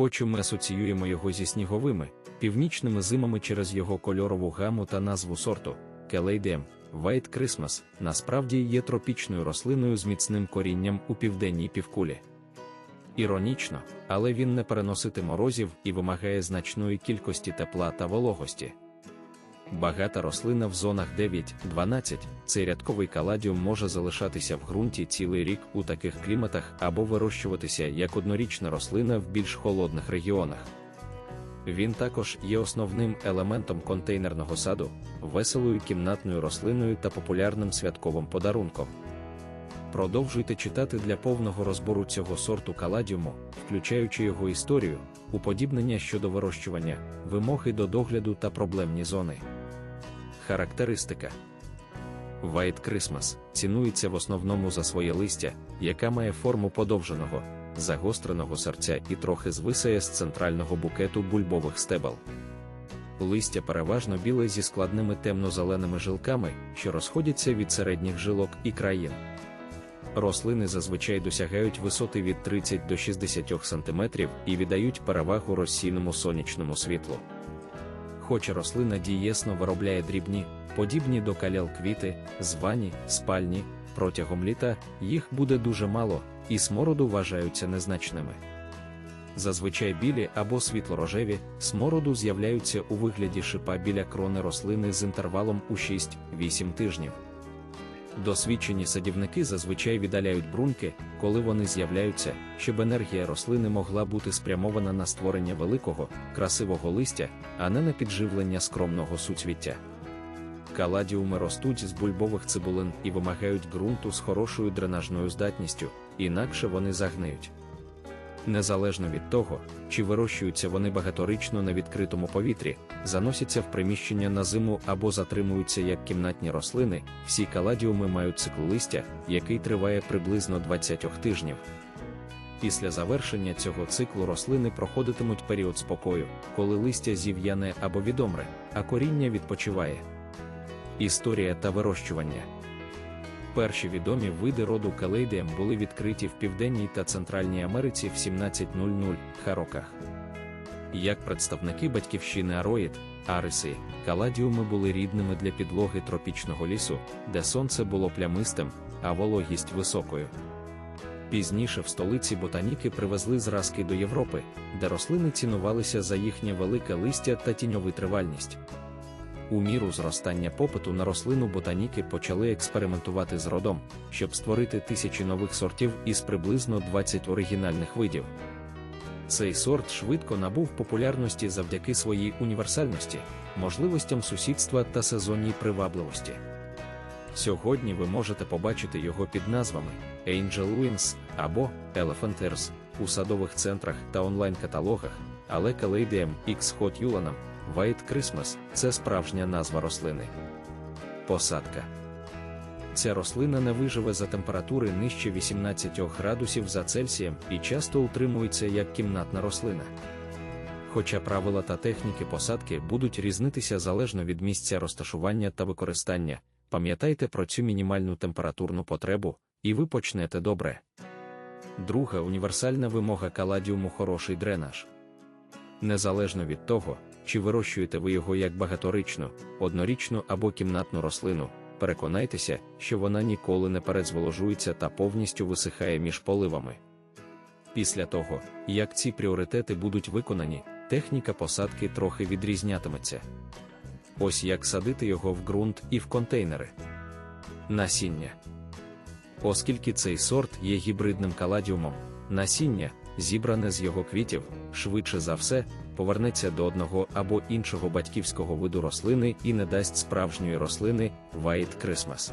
Хоч ми асоціюємо його зі сніговими, північними зимами через його кольорову гаму та назву сорту Келейдем, White Christmas, насправді є тропічною рослиною з міцним корінням у південній півкулі. Іронічно, але він не переносити морозів і вимагає значної кількості тепла та вологості. Багата рослина в зонах 9-12, цей рядковий каладіум може залишатися в ґрунті цілий рік у таких кліматах або вирощуватися як однорічна рослина в більш холодних регіонах. Він також є основним елементом контейнерного саду, веселою кімнатною рослиною та популярним святковим подарунком. Продовжуйте читати для повного розбору цього сорту каладіуму, включаючи його історію, уподібнення щодо вирощування, вимоги до догляду та проблемні зони. Характеристика White Christmas цінується в основному за своє листя, яка має форму подовженого, загостреного серця і трохи звисає з центрального букету бульбових стебел. Листя переважно біле зі складними темно-зеленими жилками, що розходяться від середніх жилок і країн. Рослини зазвичай досягають висоти від 30 до 60 см і віддають перевагу розсійному сонячному світлу. Хоч рослина дієсно виробляє дрібні, подібні до калял квіти, звані, спальні, протягом літа їх буде дуже мало, і смороду вважаються незначними. Зазвичай білі або світлорожеві смороду з'являються у вигляді шипа біля крони рослини з інтервалом у 6-8 тижнів. Досвідчені садівники зазвичай віддаляють бруньки, коли вони з'являються, щоб енергія рослини могла бути спрямована на створення великого, красивого листя, а не на підживлення скромного суцвіття. Каладіуми ростуть з бульбових цибулин і вимагають ґрунту з хорошою дренажною здатністю, інакше вони загниють. Незалежно від того, чи вирощуються вони багаторично на відкритому повітрі, заносяться в приміщення на зиму або затримуються як кімнатні рослини, всі каладіуми мають цикл листя, який триває приблизно 20 тижнів. Після завершення цього циклу рослини проходитимуть період спокою, коли листя зів'яне або відомре, а коріння відпочиває. Історія та вирощування Перші відомі види роду Калейдіям були відкриті в Південній та Центральній Америці в 1700 хароках. Як представники батьківщини Ароїд, Ариси, каладіуми були рідними для підлоги тропічного лісу, де сонце було плямистим, а вологість високою. Пізніше в столиці ботаніки привезли зразки до Європи, де рослини цінувалися за їхнє велике листя та тіньову тривальність. У міру зростання попиту на рослину ботаніки почали експериментувати з родом, щоб створити тисячі нових сортів із приблизно 20 оригінальних видів. Цей сорт швидко набув популярності завдяки своїй універсальності, можливостям сусідства та сезонній привабливості. Сьогодні ви можете побачити його під назвами Angel Wings або Elephant Ears у садових центрах та онлайн-каталогах, але Caladium X Hot Yulanum White Christmas це справжня назва рослини. Посадка. Ця рослина не виживе за температури нижче 18 градусів за Цельсієм і часто утримується як кімнатна рослина. Хоча правила та техніки посадки будуть різнитися залежно від місця розташування та використання, пам'ятайте про цю мінімальну температурну потребу, і ви почнете добре. Друга універсальна вимога каладіуму хороший дренаж. Незалежно від того, чи вирощуєте ви його як багаторічну, однорічну або кімнатну рослину, переконайтеся, що вона ніколи не перезволожується та повністю висихає між поливами. Після того, як ці пріоритети будуть виконані, техніка посадки трохи відрізнятиметься. Ось як садити його в ґрунт і в контейнери. Насіння. Оскільки цей сорт є гібридним каладіумом, насіння, зібране з його квітів, швидше за все, повернеться до одного або іншого батьківського виду рослини і не дасть справжньої рослини White Christmas.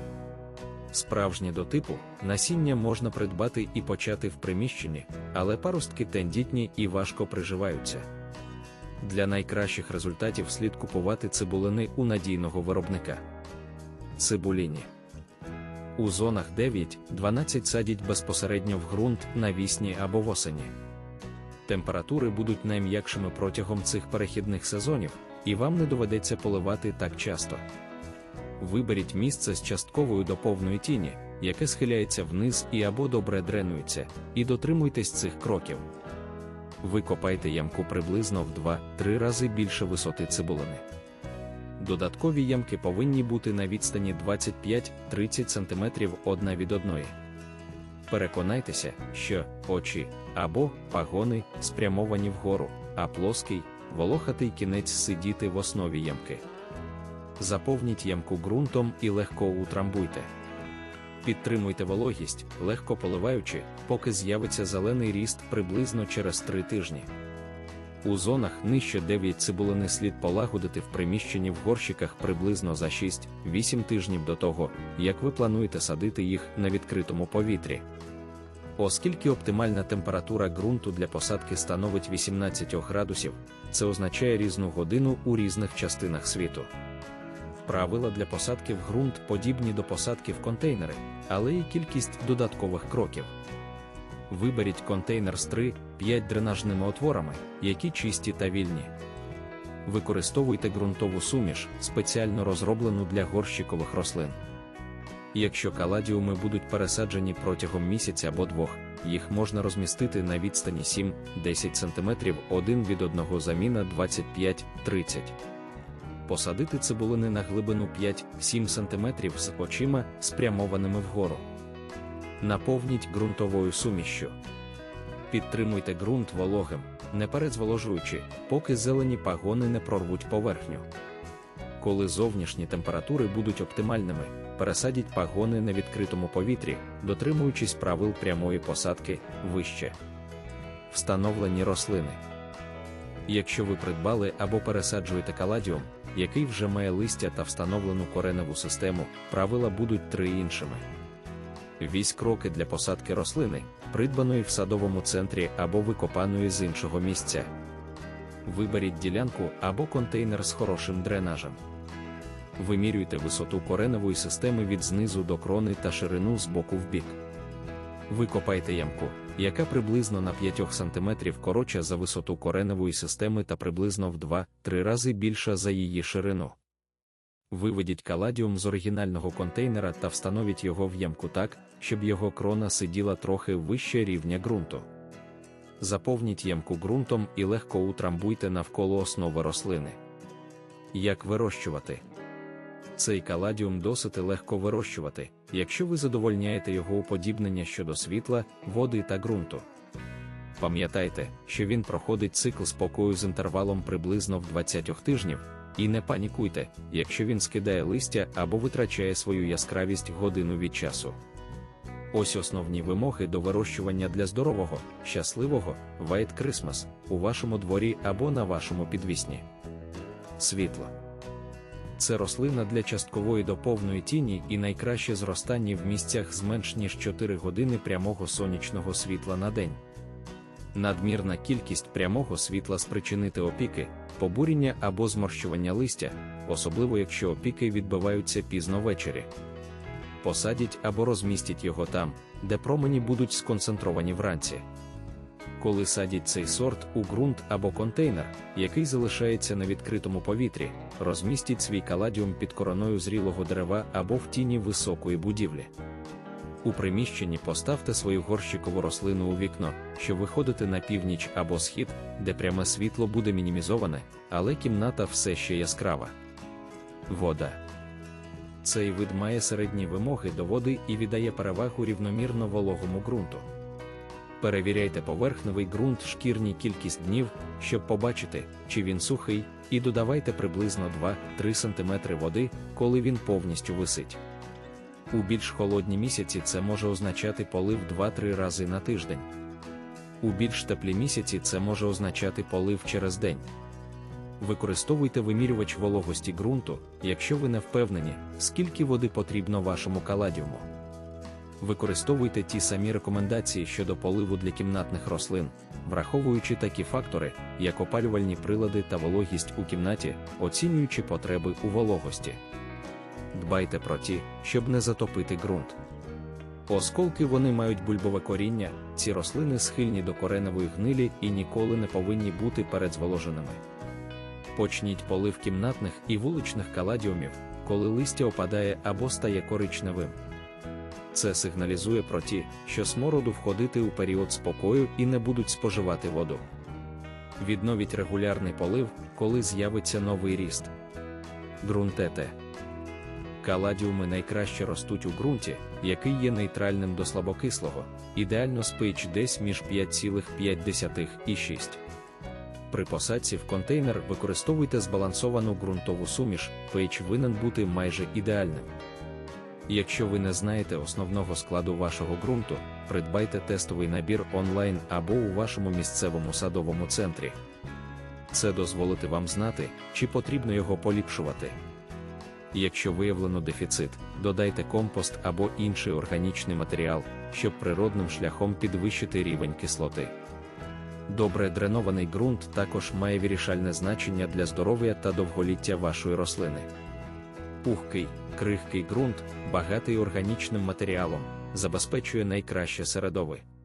Справжнє до типу насіння можна придбати і почати в приміщенні, але паростки тендітні і важко приживаються. Для найкращих результатів слід купувати цибулини у надійного виробника. Цибуліні. У зонах 9-12 садять безпосередньо в ґрунт навісні або восені температури будуть найм'якшими протягом цих перехідних сезонів, і вам не доведеться поливати так часто. Виберіть місце з частковою до повної тіні, яке схиляється вниз і або добре дренується, і дотримуйтесь цих кроків. Викопайте ямку приблизно в 2-3 рази більше висоти цибулини. Додаткові ямки повинні бути на відстані 25-30 см одна від одної. Переконайтеся, що очі або пагони спрямовані вгору, а плоский, волохатий кінець сидіти в основі ямки. Заповніть ямку ґрунтом і легко утрамбуйте. Підтримуйте вологість, легко поливаючи, поки з'явиться зелений ріст приблизно через три тижні. У зонах нижче 9 цибулини слід полагодити в приміщенні в горщиках приблизно за 6-8 тижнів до того, як ви плануєте садити їх на відкритому повітрі. Оскільки оптимальна температура ґрунту для посадки становить 18 градусів, це означає різну годину у різних частинах світу. Правила для посадки в ґрунт подібні до посадки в контейнери, але і кількість додаткових кроків. Виберіть контейнер з 3-5 дренажними отворами, які чисті та вільні. Використовуйте ґрунтову суміш, спеціально розроблену для горщикових рослин. Якщо каладіуми будуть пересаджені протягом місяця або двох, їх можна розмістити на відстані 7-10 см один від одного заміна 25-30 Посадити цибулини на глибину 5-7 см з очима, спрямованими вгору. Наповніть ґрунтовою сумішшю. Підтримуйте ґрунт вологим, не перезволожуючи, поки зелені пагони не прорвуть поверхню. Коли зовнішні температури будуть оптимальними, пересадіть пагони на відкритому повітрі, дотримуючись правил прямої посадки вище. Встановлені рослини. Якщо ви придбали або пересаджуєте каладіум, який вже має листя та встановлену кореневу систему, правила будуть три іншими. Вісь кроки для посадки рослини, придбаної в садовому центрі або викопаної з іншого місця. Виберіть ділянку або контейнер з хорошим дренажем. Вимірюйте висоту кореневої системи від знизу до крони та ширину з боку в бік. Викопайте ямку, яка приблизно на 5 см коротша за висоту кореневої системи та приблизно в 2-3 рази більша за її ширину. Виведіть каладіум з оригінального контейнера та встановіть його в ямку так, щоб його крона сиділа трохи вище рівня ґрунту. Заповніть ямку ґрунтом і легко утрамбуйте навколо основи рослини. Як вирощувати? Цей каладіум досить легко вирощувати, якщо ви задовольняєте його уподібнення щодо світла, води та ґрунту. Пам'ятайте, що він проходить цикл спокою з інтервалом приблизно в 20 тижнів, і не панікуйте, якщо він скидає листя або витрачає свою яскравість годину від часу. Ось основні вимоги до вирощування для здорового, щасливого White Christmas у вашому дворі або на вашому підвісні. Світло. Це рослина для часткової до повної тіні і найкраще зростання в місцях з менш ніж 4 години прямого сонячного світла на день. Надмірна кількість прямого світла спричинити опіки, побуріння або зморщування листя, особливо якщо опіки відбиваються пізно ввечері. Посадіть або розмістіть його там, де промені будуть сконцентровані вранці. Коли садять цей сорт у ґрунт або контейнер, який залишається на відкритому повітрі, розмістіть свій каладіум під короною зрілого дерева або в тіні високої будівлі. У приміщенні поставте свою горщикову рослину у вікно, щоб виходити на північ або схід, де пряме світло буде мінімізоване, але кімната все ще яскрава. Вода. Цей вид має середні вимоги до води і віддає перевагу рівномірно вологому ґрунту. Перевіряйте поверхневий ґрунт шкірні кількість днів, щоб побачити, чи він сухий, і додавайте приблизно 2-3 см води, коли він повністю висить. У більш холодні місяці це може означати полив 2-3 рази на тиждень. У більш теплі місяці це може означати полив через день. Використовуйте вимірювач вологості ґрунту, якщо ви не впевнені, скільки води потрібно вашому каладіуму. Використовуйте ті самі рекомендації щодо поливу для кімнатних рослин, враховуючи такі фактори, як опалювальні прилади та вологість у кімнаті, оцінюючи потреби у вологості. Дбайте про ті, щоб не затопити ґрунт. Осколки вони мають бульбове коріння, ці рослини схильні до кореневої гнилі і ніколи не повинні бути передзволоженими. Почніть полив кімнатних і вуличних каладіумів, коли листя опадає або стає коричневим. Це сигналізує про ті, що смороду входити у період спокою і не будуть споживати воду. Відновіть регулярний полив, коли з'явиться новий ріст. Ґрунт ЕТ. Каладіуми найкраще ростуть у ґрунті, який є нейтральним до слабокислого, ідеально pH десь між 5,5 і 6. При посадці в контейнер використовуйте збалансовану ґрунтову суміш, pH винен бути майже ідеальним. Якщо ви не знаєте основного складу вашого ґрунту, придбайте тестовий набір онлайн або у вашому місцевому садовому центрі. Це дозволить вам знати, чи потрібно його поліпшувати. Якщо виявлено дефіцит, додайте компост або інший органічний матеріал, щоб природним шляхом підвищити рівень кислоти. Добре дренований ґрунт також має вирішальне значення для здоров'я та довголіття вашої рослини. Пухкий, крихкий ґрунт, багатий органічним матеріалом, забезпечує найкраще середовище.